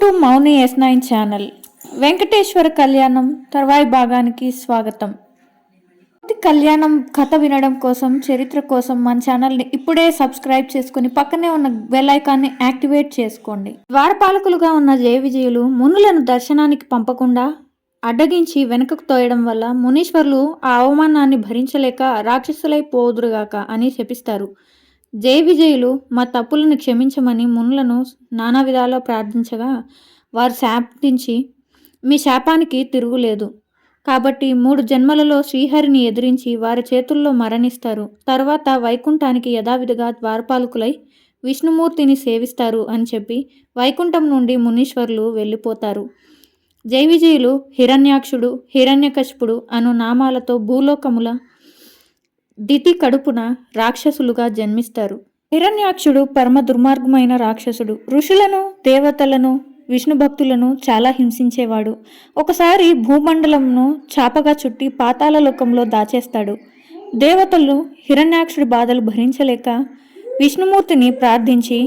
To Mouni S nine channel. Venkateswara కళ్యాణం తర్వాయి భాగానికి స్వాగతం. కళ్యాణం కథ వినడం కోసం చరిత్ర కోసం మన ఛానల్ని ఇప్పుడే సబ్స్క్రైబ్ చేసుకుని పక్కనే ఉన్న బెల్ ఐకాన్ని యాక్టివేట్ చేసుకోండి. ద్వారపాలకులుగా ఉన్న జయ విజయులు మునులను దర్శనానికి పంపకుండా అడ్డగించి వెనుకకు తోయడం వల్ల మునీశ్వరులు ఆ అవమానాన్ని భరించలేక రాక్షసులై పోదురుగాక అని శపిస్తారు. జయ విజయులు మా తప్పులను క్షమించమని మునులను నానా విధాలా ప్రార్థించగా వారు శాపించి మీ శాపానికి తిరుగులేదు. కాబట్టి మూడు జన్మలలో శ్రీహరిని ఎదిరించి వారి చేతుల్లో మరణిస్తారు. తర్వాత వైకుంఠానికి యథావిధిగా ద్వారపాలకులై విష్ణుమూర్తిని సేవిస్తారు అని చెప్పి వైకుంఠం నుండి మునీశ్వరులు వెళ్ళిపోతారు. జై విజయులు హిరణ్యాక్షుడు హిరణ్యకశిపుడు అను నామాలతో భూలోకముల దితి కడుపున రాక్షసులుగా జన్మిస్తారు. హిరణ్యాక్షుడు పరమ దుర్మార్గమైన రాక్షసుడు. ఋషులను దేవతలను విష్ణు భక్తులను చాలా హింసించేవాడు. ఒకసారి భూమండలంను చాపగా చుట్టి పాతాల లోకంలో దాచేస్తాడు. దేవతలు హిరణ్యాక్షుడి బాధలు భరించలేక విష్ణుమూర్తిని ప్రార్థించి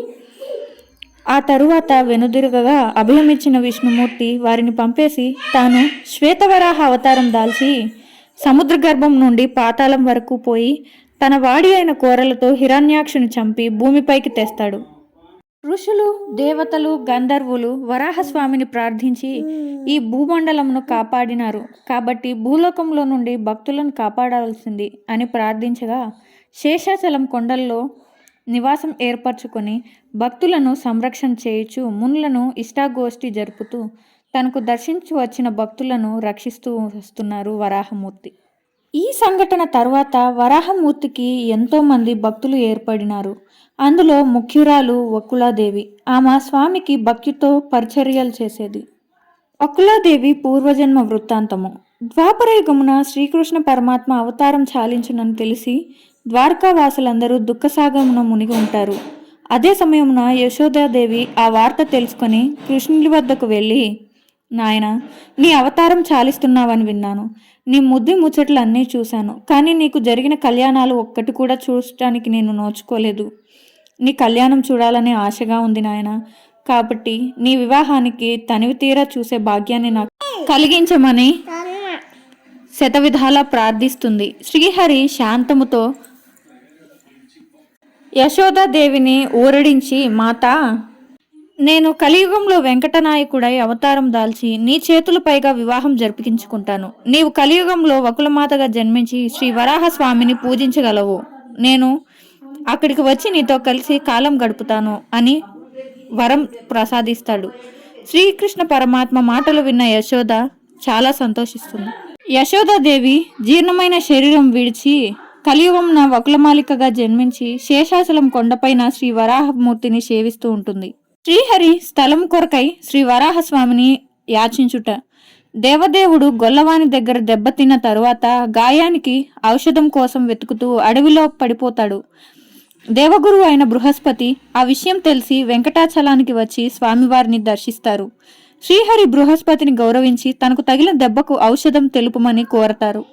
ఆ తరువాత వెనుదిరగగా అభయమిచ్చిన విష్ణుమూర్తి వారిని పంపేసి తాను శ్వేతవరాహ అవతారం దాల్చి సముద్ర గర్భం నుండి పాతాళం వరకు పోయి తన వాడి అయిన కోరలతో హిరణ్యాక్షుని చంపి భూమిపైకి తెస్తాడు. ఋషులు దేవతలు గంధర్వులు వరాహస్వామిని ప్రార్థించి ఈ భూమండలమును కాపాడినారు. కాబట్టి భూలోకంలో నుండి భక్తులను కాపాడాల్సింది అని ప్రార్థించగా శేషాచలం కొండల్లో నివాసం ఏర్పరచుకొని భక్తులను సంరక్షణ చేయుచు మునులను ఇష్టాగోష్ఠి జరుపుతూ తనకు దర్శించి వచ్చిన భక్తులను రక్షిస్తూ వస్తున్నారు వరాహమూర్తి. ఈ సంఘటన తర్వాత వరాహమూర్తికి ఎంతోమంది భక్తులు ఏర్పడినారు. అందులో ముఖ్యురాలు వకులాదేవి ఆమె స్వామికి భక్తితో పరిచర్యలు చేసేది. వకులాదేవి పూర్వజన్మ వృత్తాంతము. ద్వాపరయుగమున శ్రీకృష్ణ పరమాత్మ అవతారం చాలించునని తెలిసి ద్వారకావాసులందరూ దుఃఖసాగమున మునిగి ఉంటారు. అదే సమయమున యశోదాదేవి ఆ వార్త తెలుసుకొని కృష్ణుడి వద్దకు వెళ్ళి నాయన నీ అవతారం చాలిస్తున్నావని విన్నాను. నీ ముద్దు ముచ్చట్లు అన్నీ చూశాను. కానీ నీకు జరిగిన కళ్యాణాలు ఒక్కటి కూడా చూడటానికి నేను నోచుకోలేదు. నీ కళ్యాణం చూడాలనే ఆశగా ఉంది నాయన. కాబట్టి నీ వివాహానికి తనివి తీరా చూసే భాగ్యాన్ని నాకు కలిగించమని శతవిధాలా ప్రార్థిస్తుంది. శ్రీహరి శాంతముతో యశోదాదేవిని ఊరడించి మాత నేను కలియుగంలో వెంకటనాయకుడై అవతారం దాల్చి నీ చేతులపైగా వివాహం జరిపించుకుంటాను. నీవు కలియుగంలో వకులమాతగా జన్మించి శ్రీ వరాహ స్వామిని పూజించగలవు. నేను అక్కడికి వచ్చి నీతో కలిసి కాలం గడుపుతాను అని వరం ప్రసాదిస్తాడు. శ్రీకృష్ణ పరమాత్మ మాటలు విన్న యశోద చాలా సంతోషిస్తుంది. యశోదాదేవి జీర్ణమైన శరీరం విడిచి కలియుగంన వకులమాలికగా జన్మించి శేషాచలం కొండపైన శ్రీ వరాహమూర్తిని సేవిస్తూ ఉంటుంది. శ్రీహరి స్థలం కొరకై శ్రీ వరాహస్వామిని యాచించుట. దేవదేవుడు గొల్లవాని దగ్గర దెబ్బతిన్న తరువాత గాయానికి ఔషధం కోసం వెతుకుతూ అడవిలో పడిపోతాడు. దేవగురువు అయిన బృహస్పతి ఆ విషయం తెలిసి వెంకటాచలానికి వచ్చి స్వామివారిని దర్శిస్తారు. శ్రీహరి బృహస్పతిని గౌరవించి తనకు తగిలిన దెబ్బకు ఔషధం తెలుపమని కోరతారు.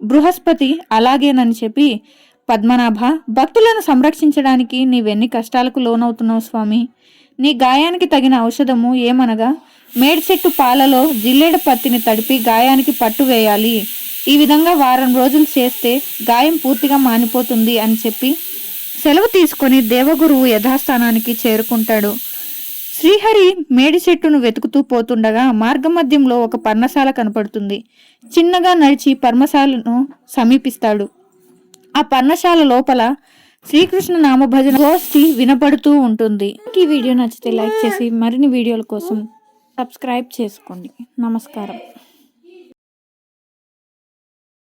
బృహస్పతి అలాగేనని చెప్పి పద్మనాభ భక్తులను సంరక్షించడానికి నీవెన్ని కష్టాలకు లోనవుతున్నావు స్వామి? నీ గాయానికి తగిన ఔషధము ఏమనగా? మేడి చెట్టు పాలలో జిల్లేడు పత్తిని తడిపి గాయానికి పట్టు వేయాలి. ఈ విధంగా వారం రోజులు చేస్తే గాయం పూర్తిగా మానిపోతుంది అని చెప్పి సెలవు తీసుకొని దేవగురువు యథాస్థానానికి చేరుకుంటాడు. శ్రీహరి మేడి చెట్టును వెతుకుతూ పోతుండగా మార్గమధ్యంలో ఒక పర్ణశాల కనపడుతుంది. చిన్నగా నడిచి పర్మశాలను సమీపిస్తాడు. ఆ పర్ణశాల లోపల శ్రీకృష్ణ నామభజన గోష్ఠి వినపడుతూ ఉంటుంది. ఈ వీడియో నచ్చితే లైక్ చేసి మరిన్ని వీడియోల కోసం సబ్స్క్రైబ్ చేసుకోండి. నమస్కారం.